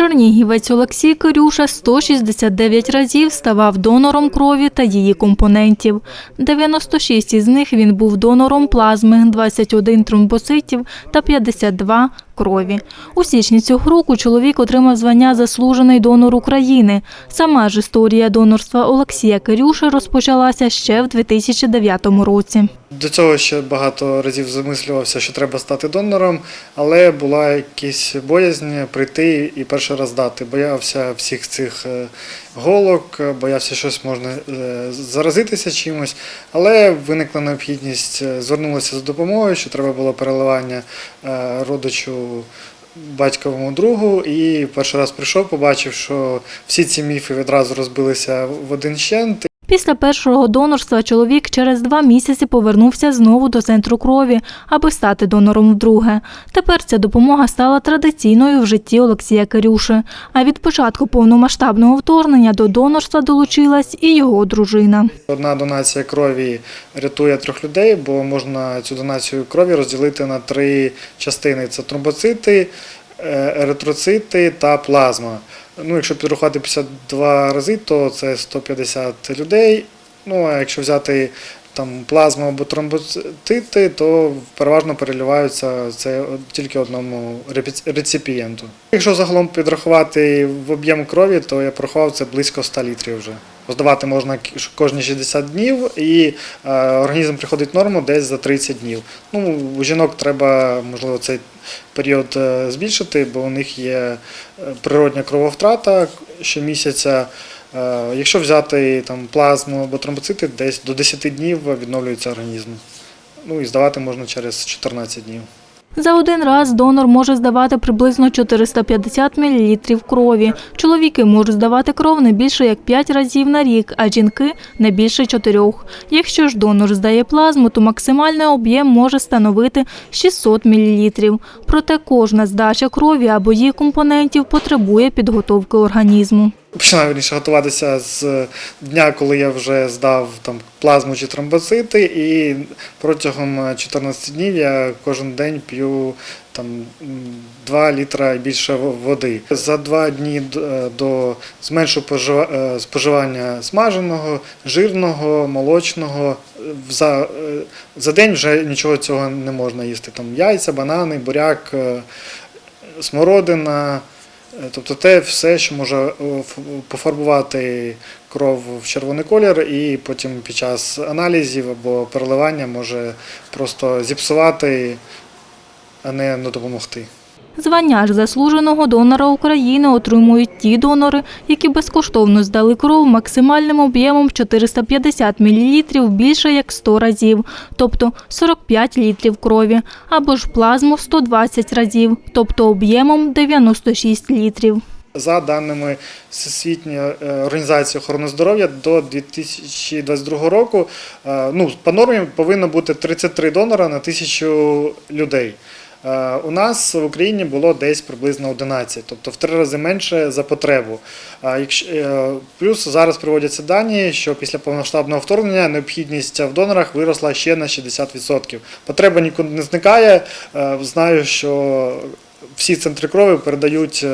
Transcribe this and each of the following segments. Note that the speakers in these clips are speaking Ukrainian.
Чернігівець Олексій Кирюша 169 разів ставав донором крові та її компонентів. 96 із них він був донором плазми, 21 тромбоцитів та 52 крові. У січні цього року чоловік отримав звання Заслужений донор України. Сама ж історія донорства Олексія Кирюши розпочалася ще в 2009 році. До цього ще багато разів замислювався, що треба стати донором, але була якась боязнь прийти і перший раз дати. Боявся всіх цих е, голок, боявся щось можна е, заразитися чимось, але виникла необхідність, е, звернулася за допомогою, що треба було переливання родичу батьковому другу. І перший раз прийшов, побачив, що всі ці міфи відразу розбилися в один щент. Після першого донорства чоловік через два місяці повернувся знову до центру крові, аби стати донором вдруге. Тепер ця допомога стала традиційною в житті Олексія Кирюши. А від початку повномасштабного вторгнення до донорства долучилась і його дружина. Одна донація крові рятує трьох людей, бо можна цю донацію крові розділити на три частини: це тромбоцити, е, еритроцити та плазма. Ну, якщо підрахувати 52 рази, то це 150 людей. Ну а якщо взяти там плазму або тромбоцити, то переважно переливаються це тільки одному реципієнту. Якщо загалом підрахувати в об'єм крові, то я порахував це близько 100 літрів вже. Здавати можна кожні 60 днів, і е, організм приходить в норму десь за 30 днів. Ну, у жінок треба, можливо, цей період е, збільшити, бо у них є е, природня крововтрата щомісяця. Якщо взяти там плазму або тромбоцити, десь до 10 днів відновлюється організм. Ну і здавати можна через 14 днів. За один раз донор може здавати приблизно 450 мл крові. Чоловіки можуть здавати кров не більше як 5 разів на рік, а жінки не більше 4. Якщо ж донор здає плазму, то максимальний об'єм може становити 600 мл. Проте кожна здача крові або її компонентів потребує підготовки організму. Починаю вірніше готуватися з дня, коли я вже здав там плазму чи тромбоцити, і протягом 14 днів я кожен день п'ю там 2 літра і більше води. За два дні е, до зменшу е, споживання смаженого, жирного, молочного. Е, За, е, за день вже нічого цього не можна їсти. Там яйця, банани, буряк, е, смородина. Е, Тобто те все, що може е, пофарбувати кров в червоний колір, і потім під час аналізів або переливання може просто зіпсувати, а не не допомогти. Звання ж заслуженого донора України отримують ті донори, які безкоштовно здали кров максимальним об'ємом 450 мл більше як 100 разів, тобто 45 літрів крові, або ж плазму 120 разів, тобто об'ємом 96 літрів. За даними Всесвітньої е, організації охорони здоров'я до 2022 року, е, ну, по нормі повинно бути 33 донора на тисячу людей. Е, У нас в Україні було десь приблизно 11, тобто в три рази менше за потребу. Е, Плюс зараз приводяться дані, що після повномасштабного вторгнення необхідність в донорах виросла ще на 60%. Потреба нікуди не зникає. Е, Знаю, що всі центри крові передають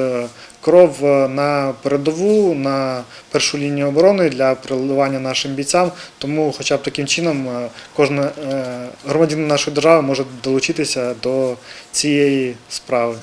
кров е, на передову, на першу лінію оборони для приливання нашим бійцям. Тому, хоча б таким чином, кожна кожен е, громадянин нашої держави може долучитися до цієї справи.